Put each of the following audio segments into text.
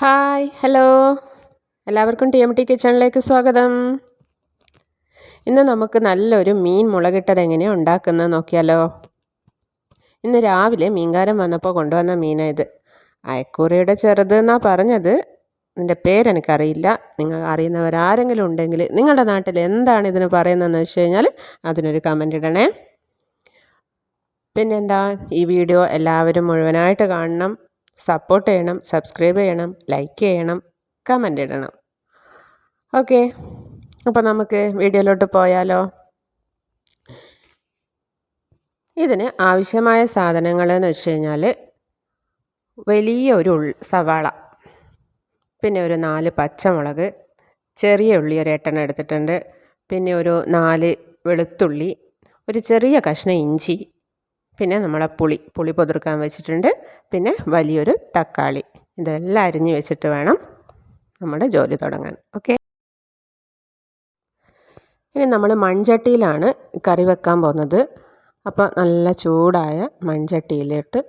Hi hello. എല്ലാവർക്കും T M T കിച്ചണിലേക്ക് സ്വാഗതം. ഇന്ന് നമുക്ക് നല്ലൊരു മീൻ മുളകിട്ടത് എങ്ങനെയാണ് ഉണ്ടാക്കുന്നത് നോക്കിയാലോ. ഇന്ന് രാവിലെ മീൻകാരൻ വന്നപ്പോൾ കൊണ്ടുവന്ന മീനായത് അയക്കൂറയുടെ ചെറുത് എന്നാണ് പറഞ്ഞത്. ഇതിന്റെ പേരെനിക്കറിയില്ല നിങ്ങൾ അറിയുന്നവരാരെങ്കിലും ഉണ്ടെങ്കിൽ നിങ്ങളുടെ നാട്ടിൽ എന്താണ് ഇതിന് പറയുന്നതെന്ന് വെച്ച് കഴിഞ്ഞാൽ അതിനൊരു കമന്റ് ഇടണേ. പിന്നെന്താ ഈ വീഡിയോ എല്ലാവരും മുഴുവനായിട്ട് കാണണം. സപ്പോർട്ട് ചെയ്യണം സബ്സ്ക്രൈബ് ചെയ്യണം ലൈക്ക് ചെയ്യണം കമന്റ് ഇടണം. ഓക്കെ അപ്പോൾ നമുക്ക് വീഡിയോയിലോട്ട് പോയാലോ? ഇതിന് ആവശ്യമായ സാധനങ്ങൾ എന്ന് വെച്ച് കഴിഞ്ഞാൽ വലിയ ഒരു സവാള പിന്നെ ഒരു നാല് പച്ചമുളക് ചെറിയ ഉള്ളി ഒരു എട്ടെണ്ണം എടുത്തിട്ടുണ്ട്. പിന്നെ ഒരു നാല് വെളുത്തുള്ളി ഒരു ചെറിയ കഷ്ണം ഇഞ്ചി പിന്നെ നമ്മളെ പുളി പുളി പൊതിർക്കാൻ വെച്ചിട്ടുണ്ട്. പിന്നെ വലിയൊരു തക്കാളി. ഇതെല്ലാം അരിഞ്ഞ് വെച്ചിട്ട് വേണം നമ്മുടെ ജോലി തുടങ്ങാൻ. ഓക്കെ ഇനി നമ്മൾ മൺചട്ടിയിലാണ് കറി വെക്കാൻ പോകുന്നത്. അപ്പോൾ നല്ല ചൂടായ മൺചട്ടിയിലിട്ട്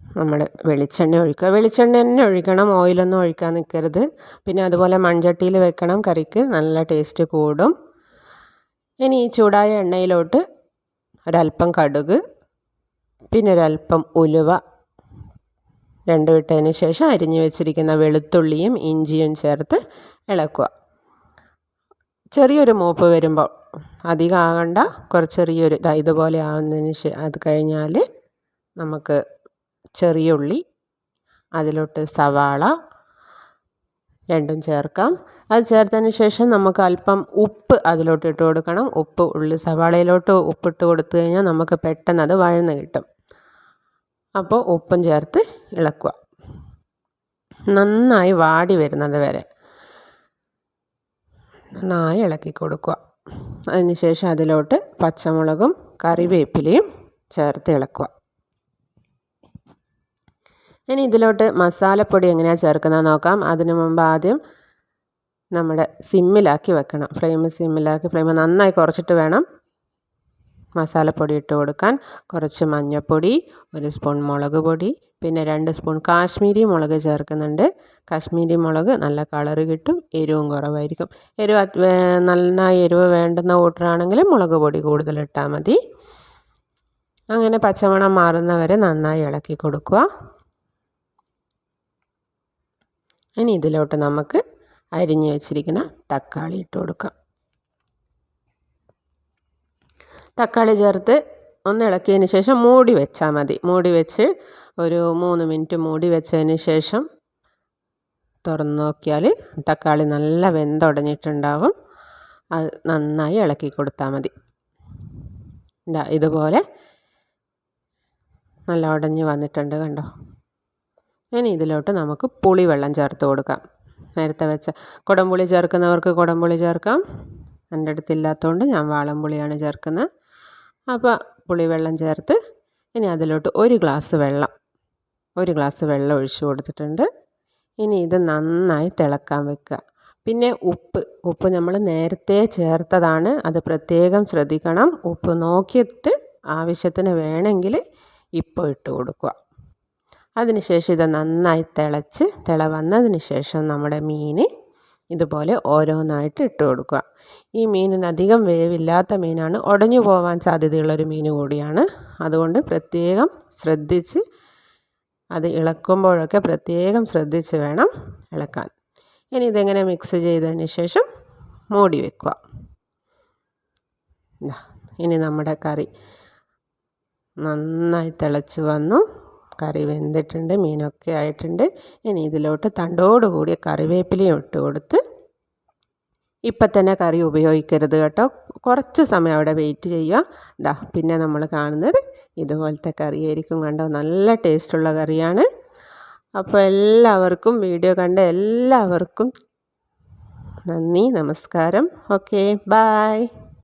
നമ്മൾ വെളിച്ചെണ്ണ ഒഴിക്കുക. വെളിച്ചെണ്ണ തന്നെ ഒഴിക്കണം ഓയിലൊന്നും ഒഴിക്കാൻ നിൽക്കരുത്. പിന്നെ അതുപോലെ മൺചട്ടിയിൽ വെക്കണം കറിക്ക് നല്ല ടേസ്റ്റ് കൂടും. ഇനി ഈ ചൂടായ എണ്ണയിലോട്ട് ഒരല്പം കടുക് പിന്നെ ഒരല്പം ഉലുവ രണ്ടും ഇട്ടതിന് ശേഷം അരിഞ്ഞു വെച്ചിരിക്കുന്ന വെളുത്തുള്ളിയും ഇഞ്ചിയും ചേർത്ത് ഇളക്കുക. ചെറിയൊരു മൂപ്പ് വരുമ്പോൾ അധികം ആകണ്ട. കുറച്ച് ചെറിയൊരു ഇതുപോലെ ആവുന്നതിന് അത് കഴിഞ്ഞാൽ നമുക്ക് ചെറിയ ഉള്ളി അതിലോട്ട് സവാള രണ്ടും ചേർക്കാം. അത് ചേർത്തതിന് ശേഷം നമുക്ക് അല്പം ഉപ്പ് അതിലോട്ട് ഇട്ട് കൊടുക്കണം. ഉപ്പ് ഉള്ളി സവാളയിലോട്ട് ഉപ്പിട്ട് കൊടുത്തു കഴിഞ്ഞാൽ നമുക്ക് പെട്ടെന്ന് അത് വഴന്ന് കിട്ടും. അപ്പോൾ ഉപ്പും ചേർത്ത് ഇളക്കുക. നന്നായി വാടി വരുന്നത് വരെ നന്നായി ഇളക്കി കൊടുക്കുക. അതിനുശേഷം അതിലോട്ട് പച്ചമുളകും കറിവേപ്പിലയും ചേർത്ത് ഇളക്കുക. ഇനി ഇതിലോട്ട് മസാലപ്പൊടി എങ്ങനെയാണ് ചേർക്കുന്നത് നോക്കാം. അതിനു മുമ്പ് ആദ്യം നമ്മുടെ സിമ്മിലാക്കി വെക്കണം. ഫ്ലെയിം സിമ്മിലാക്കി ഫ്ലെയിം നന്നായി കുറച്ചിട്ട് വേണം മസാലപ്പൊടി ഇട്ട് കൊടുക്കാൻ കുറച്ച് മഞ്ഞൾപ്പൊടി ഒരു സ്പൂൺ മുളക് പൊടി പിന്നെ രണ്ട് സ്പൂൺ കാശ്മീരി മുളക് ചേർക്കുന്നുണ്ട്. കാശ്മീരി മുളക് നല്ല കളറ് കിട്ടും എരിവും കുറവായിരിക്കും. എരിവ് നന്നായി എരിവ് വേണ്ടുന്ന കൂട്ടറാണെങ്കിൽ മുളക് പൊടി കൂടുതൽ ഇട്ടാൽ മതി. അങ്ങനെ പച്ചമണം മാറുന്നവരെ നന്നായി ഇളക്കി കൊടുക്കുക. ഇനി ഇതിലോട്ട് നമുക്ക് അരിഞ്ഞു വെച്ചിരിക്കുന്ന തക്കാളി ഇട്ട് കൊടുക്കാം. തക്കാളി ചേർത്ത് ഒന്ന് ഇളക്കിയതിന് ശേഷം മൂടി വെച്ചാൽ മതി. മൂടി വെച്ച് ഒരു മൂന്ന് മിനിറ്റ് മൂടി വെച്ചതിന് ശേഷം തുറന്ന് നോക്കിയാൽ തക്കാളി നല്ല വെന്തുടഞ്ഞിട്ടുണ്ടാവും. അത് നന്നായി ഇളക്കി കൊടുത്താൽ മതി. ഇതുപോലെ നല്ല ഉടഞ്ഞ് വന്നിട്ടുണ്ട് കണ്ടോ? ഇനി ഇതിലോട്ട് നമുക്ക് പുളിവെള്ളം ചേർത്ത് കൊടുക്കാം. നേരത്തെ വെച്ച കുടംപുളി ചേർക്കുന്നവർക്ക് കുടംപുളി ചേർക്കാം. എന്റെ അടുത്തില്ലാത്തതുകൊണ്ട് ഞാൻ വാളംപുളിയാണ് ചേർക്കുന്നത്. അപ്പോൾ പുളിവെള്ളം ചേർത്ത് ഇനി അതിലോട്ട് ഒരു ഗ്ലാസ് വെള്ളം. ഒരു ഗ്ലാസ് വെള്ളം ഒഴിച്ചു കൊടുത്തിട്ടുണ്ട്. ഇനി ഇത് നന്നായി തിളക്കാൻ വെക്കുക. പിന്നെ ഉപ്പ്. ഉപ്പ് നമ്മൾ നേരത്തെ ചേർത്തതാണ്. അത് പ്രത്യേകം ശ്രദ്ധിക്കണം. ഉപ്പ് നോക്കിയിട്ട് ആവശ്യത്തിന് വേണമെങ്കിൽ ഇപ്പോൾ ഇട്ട് കൊടുക്കുക. അതിനുശേഷം ഇത് നന്നായി തിളച്ച് തിള വന്നതിന് ശേഷം നമ്മുടെ മീൻ ഇതുപോലെ ഓരോന്നായിട്ട് ഇട്ട് കൊടുക്കുക. ഈ മീനിന് അധികം വേവില്ലാത്ത മീനാണ്. ഉടഞ്ഞു പോകാൻ സാധ്യതയുള്ളൊരു മീൻ കൂടിയാണ്. അതുകൊണ്ട് പ്രത്യേകം ശ്രദ്ധിച്ച് അത് ഇളക്കുമ്പോഴൊക്കെ പ്രത്യേകം ശ്രദ്ധിച്ച് വേണം ഇളക്കാൻ. ഇനി ഇതെങ്ങനെ മിക്സ് ചെയ്തതിന് ശേഷം മൂടി വെക്കുക. ഇനി നമ്മുടെ കറി നന്നായി തിളച്ച് വന്നു. കറി വെന്തിട്ടുണ്ട് മീനൊക്കെ ആയിട്ടുണ്ട്. ഇനി ഇതിലോട്ട് തണ്ടോടുകൂടിയ കറിവേപ്പിലയും ഇട്ട് കൊടുത്ത് ഇപ്പം തന്നെ കറി ഉപയോഗിക്കരുത് കേട്ടോ. കുറച്ച് സമയം അവിടെ വെയിറ്റ് ചെയ്യുക. ഇതാ പിന്നെ നമ്മൾ കാണുന്നത് ഇതുപോലത്തെ കറിയായിരിക്കും കണ്ടോ? നല്ല ടേസ്റ്റുള്ള കറിയാണ്. അപ്പോൾ എല്ലാവർക്കും വീഡിയോ കണ്ട എല്ലാവർക്കും നന്ദി നമസ്കാരം. Okay bye